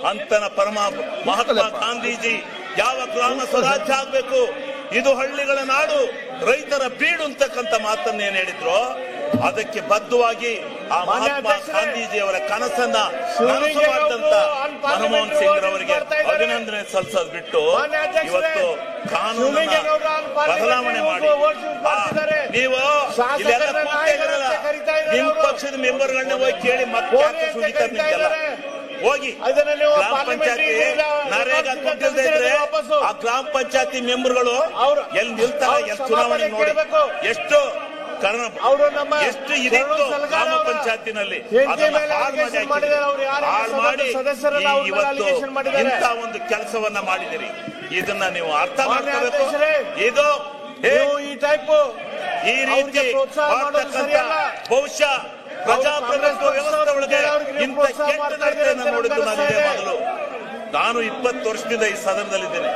ಅಂತನ ಪರಮ ಮಹಾತ್ಮ ಗಾಂಧೀಜಿ ಯಾವ ಗ್ರಾಮ ಸ್ವರಾಜ್ಯ ಆಗ್ಬೇಕು ಇದು ಹಳ್ಳಿಗಳ ನಾಡು ರೈತರ ಬೀಡು ಅಂತಕ್ಕಂಥ ಮಾತನ್ನ ಏನ್ ಹೇಳಿದ್ರು ಅದಕ್ಕೆ ಬದ್ಧವಾಗಿ ಆ ಮಹಾತ್ಮ ಗಾಂಧೀಜಿಯವರ ಕನಸನ್ನ ಶಿವಲಿಂಗ ನನಸು ಮಾಡಿದಂತ ಅವರು ಮನಮೋಹನ್ ಸಿಂಗ್ ರವರಿಗೆ. ಅಭಿನಂದನೆ ಸಲ್ಲಿಸೋದು ಬಿಟ್ಟು ಇವತ್ತು ಕಾನೂನನ್ನ ಪಾರ್ಲಿಮೆಂಟ್ ಬದಲಾವಣೆ ಮಾಡಿ. ನೀವು ಇಲ್ಲೆಲ್ಲ ನಿಮ್. ಪಕ್ಷದ ಮೆಂಬರ್ಗಳನ್ನ ಹೋಗಿ ಕೇಳಿ ಮತ್ತೆ ನಿಮ್ಗೆಲ್ಲ ಹೋಗಿ. ಗ್ರಾಮ ಪಂಚಾಯತಿ ನರೇಗಾ ವಾಪಸ್ಸು ಇದ್ರೆ ಆ ಗ್ರಾಮ ಪಂಚಾಯತಿ ಮೆಂಬರ್ಗಳು ಅವ್ರು- ಎಲ್ಲಿ ನಿಲ್ತಾರೆ ಎಷ್ಟು ಎಲ್ಲಿ ಚುನಾವಣೆ ನೋಡಿ ಎಷ್ಟು ಕರ್ಣ ಅವರು ನಮ್ಮ ಎಷ್ಟು ಇದಿತ್ತು ಗ್ರಾಮ ಪಂಚಾಯತಿನಲ್ಲಿ ಹಾಳು ಮಾಡಿ ಇವತ್ತು ಇಂಥ ಒಂದು ಕೆಲಸವನ್ನ ಮಾಡಿದಿರಿ? ಇದನ್ನ ನೀವು ಅರ್ಥ ಮಾಡ್ಕೋಬೇಕು? ಇದು ಈ ಟೈಪ್ ಈ ರೀತಿ ಬಹುಶಃ ಪ್ರಜಾಪ್ರಭುತ್ವ ವ್ಯವಸ್ಥೆ ಒಳಗೆ ಇಂಥ ಕೆಟ್ಟ ನೋಡಿದ್ದು ನಾನು ಮೊದಲು. ನಾನು ಇಪ್ಪತ್ತು ವರ್ಷದಿಂದ ಈ ಸದನದಲ್ಲಿದ್ದೇನೆ.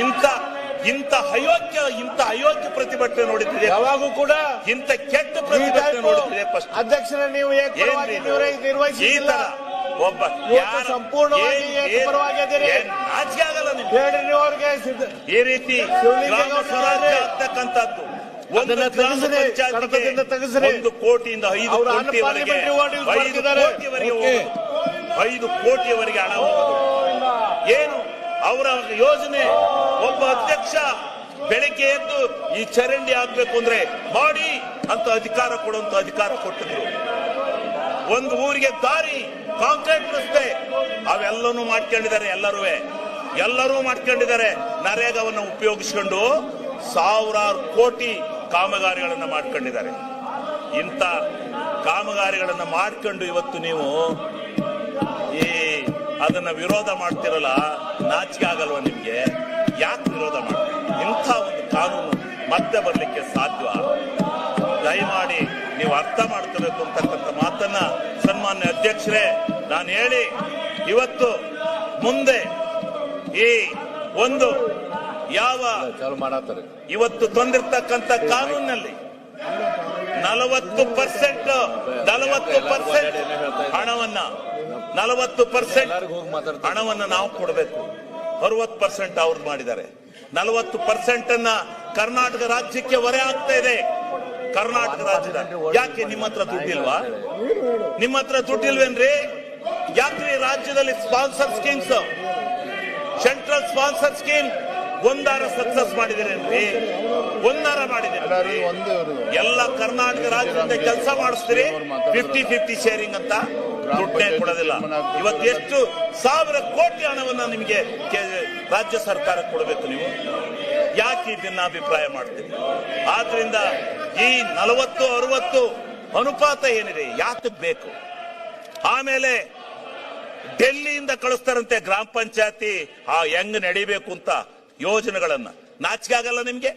ಇಂಥ ಇಂಥ ಅಯೋಗ್ಯ ಇಂಥ ಅಯೋಗ್ಯ ಪ್ರತಿಭಟನೆ ನೋಡಿದ್ರೆ ಯಾವಾಗೂ ಕೂಡ ಇಂಥ ಕೆಟ್ಟ ಪ್ರತಿಭಟನೆ ನೋಡಿದ್ರೆ ಅಧ್ಯಕ್ಷ ಅಧ್ಯಕ್ಷರ ನೀವು? ಈ ತರ ಒಬ್ಬ ಸಂಪೂರ್ಣ ಸಂಪೂರ್ಣವಾಗಿ. ನಾಚಿಕೆ ಆಗಲ್ಲ ನೀವು ಅವ್ರಿಗೆ ಈ ರೀತಿ. ಆಗ್ತಕ್ಕಂಥದ್ದು ಒಂದು ಗ್ರಾಮ ತೆಗೆಸ್ರಿ. ಒಂದು ಕೋಟಿಯಿಂದ ಐದು ಕೋಟಿವರೆಗೆ ಐದು. ಹೋಗುದು ಐದು ಕೋಟಿಯವರೆಗೆ ಹಣ ಏನು ಅವರ ಯೋಜನೆ ಒಬ್ಬ ಅಧ್ಯಕ್ಷ ಬೆಳಿಗ್ಗೆ ಎದ್ದು ಈ ಚರಂಡಿ ಆಗ್ಬೇಕು ಅಂದ್ರೆ ಮಾಡಿ ಅಂತ ಅಧಿಕಾರ ಕೊಡುವಂತ ಅಧಿಕಾರ ಕೊಟ್ಟಿದ್ರು. ಒಂದು ಊರಿಗೆ ದಾರಿ, ಕಾಂಕ್ರೀಟ್ ರಸ್ತೆ, ಅವೆಲ್ಲನೂ ಮಾಡ್ಕೊಂಡಿದ್ದಾರೆ ಎಲ್ಲರೂ. ಎಲ್ಲರೂ ಮಾಡ್ಕೊಂಡಿದ್ದಾರೆ. ನರೇಗಾವನ್ನು ಉಪಯೋಗಿಸ್ಕೊಂಡು ಸಾವಿರಾರು ಕೋಟಿ ಕಾಮಗಾರಿಗಳನ್ನ ಮಾಡ್ಕೊಂಡಿದ್ದಾರೆ. ಇಂಥ ಕಾಮಗಾರಿಗಳನ್ನ ಮಾಡ್ಕೊಂಡು ಇವತ್ತು ನೀವು ಅದನ್ನ ವಿರೋಧ ಮಾಡ್ತಿರಲ್ಲ, ನಾಚಿಕೆ ಆಗಲ್ವಾ ನಿಮ್ಗೆ? ಯಾಕೆ ವಿರೋಧ ಮಾಡ್ತೀವಿ ಇಂಥ ಒಂದು ಕಾನೂನು ಮತ್ತೆ ಬರಲಿಕ್ಕೆ ಸಾಧ್ಯ ದಯಮಾಡಿ ನೀವು ಅರ್ಥ ಮಾಡ್ತಿರಬೇಕು ಅಂತಕ್ಕಂಥ ಮಾತನ್ನ ಸನ್ಮಾನ್ಯ ಅಧ್ಯಕ್ಷರೇ, ನಾನು ಹೇಳಿ, ಇವತ್ತು ಮುಂದೆ ಈ ಒಂದು ಯಾವ ಇವತ್ತು ತಂದಿರ್ತಕ್ಕಂಥ ಕಾನೂನಿನಲ್ಲಿ ನಲವತ್ತು ಪರ್ಸೆಂಟ್ ನಲವತ್ತು ಪರ್ಸೆಂಟ್ ಹಣವನ್ನ ನಲವತ್ತು ಪರ್ಸೆಂಟ್ ಹಣವನ್ನು ನಾವು ಕೊಡಬೇಕು. ಅರವತ್ತು ಪರ್ಸೆಂಟ್ ಅವ್ರು ಮಾಡಿದ್ದಾರೆ. ನಲವತ್ತು ಪರ್ಸೆಂಟ್ ಅನ್ನ ಕರ್ನಾಟಕ ರಾಜ್ಯಕ್ಕೆ ಹೊರೆ ಆಗ್ತಾ ಇದೆ. ಕರ್ನಾಟಕ ರಾಜ್ಯದ ಯಾಕೆ ನಿಮ್ಮ ಹತ್ರ ದುಡ್ಡಿಲ್ವಾ ನಿಮ್ಮ ಹತ್ರ ದುಡ್ಡಿಲ್ವೇನ್ರಿ ಯಾಕ್ರಿ ರಾಜ್ಯದಲ್ಲಿ sponsor schemes? Central sponsor scheme ಒಂದಾರ success ಮಾಡಿದಿರೇನ್ರಿ? ಒಂದಾರ ಮಾಡಿದಿರಿ ಎಲ್ಲ ಕರ್ನಾಟಕ ರಾಜ್ಯದಿಂದ ಕೆಲಸ ಮಾಡಿಸ್ತೀರಿ? ಫಿಫ್ಟಿ ಫಿಫ್ಟಿ ಶೇರಿಂಗ್ ಅಂತ? ದುಡ್ಡೇ ಕೊಡೋದಿಲ್ಲ. ಇವತ್ತು ಎಷ್ಟು ಸಾವಿರ ಕೋಟಿ ಹಣವನ್ನ ನಿಮಗೆ ರಾಜ್ಯ ಸರ್ಕಾರ ಕೊಡಬೇಕು ನೀವು? ಯಾಕೆ ಈ ಅಭಿಪ್ರಾಯ ಮಾಡ್ತೀರಿ? ಆದ್ರಿಂದ ಈ ನಲವತ್ತು ಅರವತ್ತು ಅನುಪಾತ ಏನಿದೆ ಯಾಕೆ ಬೇಕು? ಆಮೇಲೆ ಡೆಲ್ಲಿಯಿಂದ ಕಳಿಸ್ತಾರಂತೆ ಗ್ರಾಮ ಪಂಚಾಯತಿ ಆ ಹೆಂಗ್ ನಡಿಬೇಕು ಅಂತ ಯೋಜನೆಗಳನ್ನ. ನಾಚಿಕೆ ಆಗಲ್ಲ ನಿಮ್ಗೆ?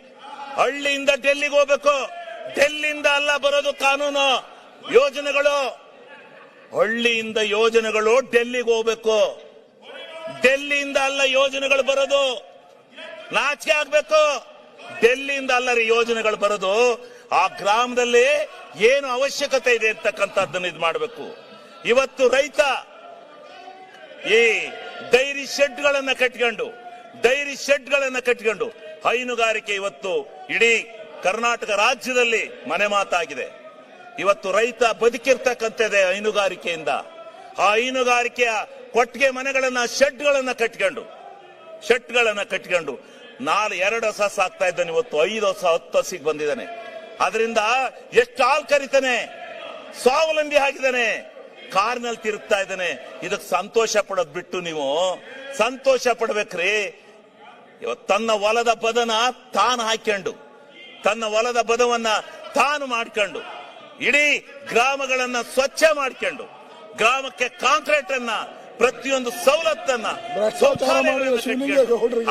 ಹಳ್ಳಿಯಿಂದ ಡೆಲ್ಲಿಗೆ ಹೋಗ್ಬೇಕು. ಡೆಲ್ಲಿಯಿಂದ ಅಲ್ಲ ಬರೋದು ಕಾನೂನು. ಯೋಜನೆಗಳು ಹಳ್ಳಿಯಿಂದ ಯೋಜನೆಗಳು ಡೆಲ್ಲಿಗೆ ಹೋಗ್ಬೇಕು. ಡೆಲ್ಲಿಯಿಂದ ಅಲ್ಲ ಯೋಜನೆಗಳು ಬರೋದು. ನಾಚಿಕೆ ಆಗ್ಬೇಕು. ಡೆಲ್ಲಿಯಿಂದ ಅಲ್ಲ ರೀ ಯೋಜನೆಗಳು ಬರೋದು. ಆ ಗ್ರಾಮದಲ್ಲಿ ಏನು ಅವಶ್ಯಕತೆ ಇದೆ ಅಂತಕ್ಕಂಥದ್ದನ್ನು ಇದು ಮಾಡಬೇಕು. ಇವತ್ತು ರೈತ ಈ ಡೈರಿ ಶೆಡ್ಗಳನ್ನ ಕಟ್ಕೊಂಡು, ಡೈರಿ ಶೆಡ್ಗಳನ್ನ ಕಟ್ಕೊಂಡು ಹೈನುಗಾರಿಕೆ ಇವತ್ತು ಇಡೀ ಕರ್ನಾಟಕ ರಾಜ್ಯದಲ್ಲಿ ಮನೆ ಮಾತಾಗಿದೆ ಇವತ್ತು ರೈತ ಬದುಕಿರ್ತಕ್ಕಂಥದ್ದೇ ಹೈನುಗಾರಿಕೆಯಿಂದ. ಆ ಹೈನುಗಾರಿಕೆಯ ಕೊಟ್ಟಿಗೆ ಮನೆಗಳನ್ನ, ಶೆಡ್ಗಳನ್ನ ಕಟ್ಕೊಂಡು ಶೆಟ್ಗಳನ್ನ ಕಟ್ಕೊಂಡು ನಾಲ್ ಎರಡು ಹೊಸ ಸಾಕ್ತಾ ಇದ್ದಾನೆ, ಇವತ್ತು ಐದು ಹೊಸ, ಹತ್ತು ಹಸಿಗೆ ಬಂದಿದ್ದಾನೆ. ಅದರಿಂದ ಎಷ್ಟು ಹಾಲ್ ಕರಿತಾನೆ ಸ್ವಾವಲಂಬಿ ಆಗಿದ್ದಾನೆ, ಕಾರ್ನಲ್ಲಿ ತಿರುಗ್ತಾ ಇದ್ದಾನೆ. ಇದಕ್ಕೆ ಸಂತೋಷ ಪಡೋದ್ ಬಿಟ್ಟು ನೀವು ಸಂತೋಷ ಪಡ್ಬೇಕ್ರಿ. ತನ್ನ ಹೊಲದ ಬದನ ತಾನು ಹಾಕೊಂಡು ತನ್ನ ಹೊಲದ ಬದವನ್ನ ತಾನು ಮಾಡ್ಕೊಂಡು ಇಡೀ ಗ್ರಾಮಗಳನ್ನ ಸ್ವಚ್ಛ ಮಾಡ್ಕೊಂಡು ಗ್ರಾಮಕ್ಕೆ ಕಾಂಕ್ರೀಟ್ ಅನ್ನ ಪ್ರತಿಯೊಂದು ಸವಲತ್ತನ್ನ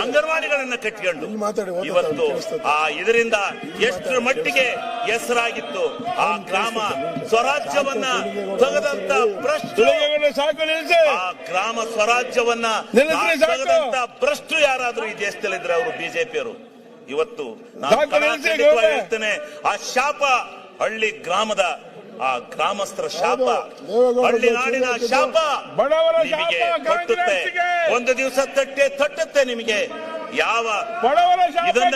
ಅಂಗನವಾಡಿಗಳನ್ನ ಕಟ್ಕೊಂಡು ಓದ್ತಾ ಇವತ್ತು ಆ ಇದರಿಂದ ಎಷ್ಟು ಮಟ್ಟಿಗೆ ಹೆಸರಾಗಿತ್ತು ಆ ಗ್ರಾಮ ಸ್ವರಾಜ್ಯವನ್ನ ತೆಗೆದಂತ ಭ್ರಷ್ಟು ಆ ಗ್ರಾಮ ಸ್ವರಾಜ್ಯವನ್ನ. ತೆಗೆದಂತ ಭ್ರಷ್ಟು ಯಾರಾದ್ರೂ ಈ ದೇಶದಲ್ಲಿದ್ರೆ ಅವರು ಬಿಜೆಪಿಯವರು. ಇವತ್ತು ನಾನು ಹೇಳ್ತೇನೆ ಆ ಶಾಪ ಹಳ್ಳಿ ಗ್ರಾಮದ ಆ ಗ್ರಾಮಸ್ಥರ ಶಾಪ. ಹಳ್ಳಿ ನಾಡಿನ ಶಾಪ. ನಿಮಗೆ ಕಾಂಗ್ರೆಸ್ಸಿಗೆ. ಒಂದು ದಿವಸ ತಟ್ಟೆ ತಟ್ಟುತ್ತೆ ನಿಮಗೆ. ಯಾವ ಇದನ್ನ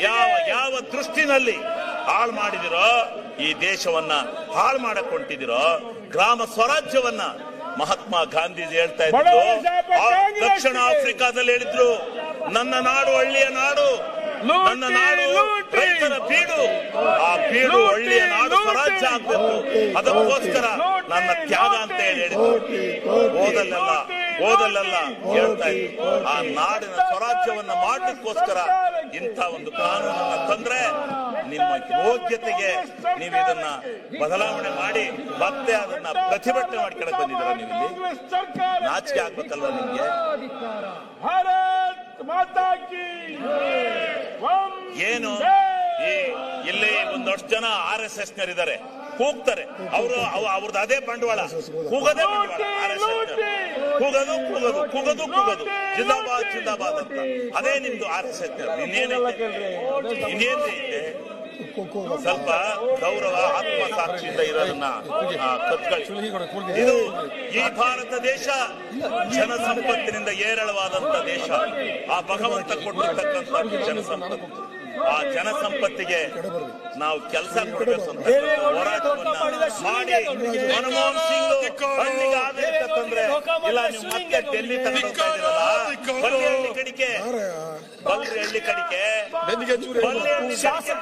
ಯಾವ ಯಾವ ದೃಷ್ಟಿನಲ್ಲಿ ಹಾಳು ಮಾಡಿದಿರೋ ಈ ದೇಶವನ್ನ ಹಾಳು ಮಾಡಕ್ ಹೊಂಟಿದಿರೋ ಗ್ರಾಮ ಸ್ವರಾಜ್ಯವನ್ನ ಮಹಾತ್ಮ ಗಾಂಧೀಜಿ ಹೇಳ್ತಾ ಇದ್ರು. ದಕ್ಷಿಣ ಆಫ್ರಿಕಾದಲ್ಲಿ ಹೇಳಿದ್ರು ನನ್ನ ನಾಡು ಹಳ್ಳಿಯ ನಾಡು. ನನ್ನ ನಾಡು. ರೈತರ ಬೀಡು ಆ ಬೀಡು ಒಳ್ಳೆಯ ನಾಡು. ಸ್ವರಾಜ್ಯ ಆಗ್ಬೇಕು. ಅದಕ್ಕೋಸ್ಕರ ನನ್ನ ತ್ಯಾಗ ಅಂತ ಹೇಳಿ. ಹೇಳಿದ್ರು ಓದಲ್ಲೆಲ್ಲ ಓದಲ್ಲೆಲ್ಲ ಹೇಳ್ತಾ ಇದ್ರು ಆ ನಾಡಿನ ಸ್ವರಾಜ್ಯವನ್ನ ಮಾಡಲಿಕ್ಕೋಸ್ಕರ ಇಂಥ ಒಂದು ಕಾನೂನನ್ನ ತಂದ್ರೆ ನಿಮ್ಮ ಯೋಗ್ಯತೆಗೆ ನೀವು ಇದನ್ನ ಬದಲಾವಣೆ ಮಾಡಿ ಮತ್ತೆ ಅದನ್ನ ಪ್ರತಿಭಟನೆ ಮಾಡ್ಕೊಳಕ್ ಬಂದಿದ್ದೀರ ನೀವು ಇಲ್ಲಿ? ಕಾಂಗ್ರೆಸ್ ಸರ್ಕಾರ ನಾಚಿಕೆ ಆಗ್ಬೇಕಲ್ವಾ ನಿಮ್ಗೆ? ಏನು? ಈ ಇಲ್ಲಿ ಒಂದಷ್ಟು ಜನ ಆರ್ ಎಸ್ ಎಸ್ ನರಿದ್ದಾರೆ. ಕೂಗ್ತಾರೆ. ಅವರು ಅವ್ರದ್ದು ಅದೇ ಬಂಡವಾಳ. ಕೂಗದೇ ಬಂಡವಾಳ ಕೂಗದು ಕೂಗದು ಕೂಗದು ಕೂಗದು. ಜಿಂದಾಬಾದ್ ಜಿಂದಾಬಾದ್ ಅಂತ. ಅದೇ ನಿಮ್ದು ಆರ್ ಎಸ್ ಎಸ್ ಇನ್ನೇನು ಐತೆ ಸ್ವಲ್ಪ ಗೌರವ ಆತ್ಮಸಾಕ್ಷಿಯಿಂದ ಇರೋದನ್ನ ಕತ್ಕೊಳ್ಳಿ ಇದು ಈ ಭಾರತ ದೇಶ ಜನ ಸಂಪತ್ತಿನಿಂದ ಏರಳವಾದಂತ ದೇಶ. ಆ ಭಗವಂತ ಕೊಟ್ಟಿರ್ತಕ್ಕಂಥ ಜನ ಸಂಪತ್ತು ಆ ಜನಸಂಪತ್ತಿಗೆ ನಾವು ಕೆಲಸ ಕೊಡಬೇಕು ಅಂತ ಮಾಡಿ. ಮನಮೋಹನ್ ಸಿಂಗ್ ಆದೇಶ ತಂದ್ರೆ ಇಲ್ಲ ನೀವು ಮತ್ತೆ ಡೆಲ್ಲಿ ಕಡಿಕೆ. ಬಲ್ರಿ ಹಳ್ಳಿ ಕಡಿಕೆ.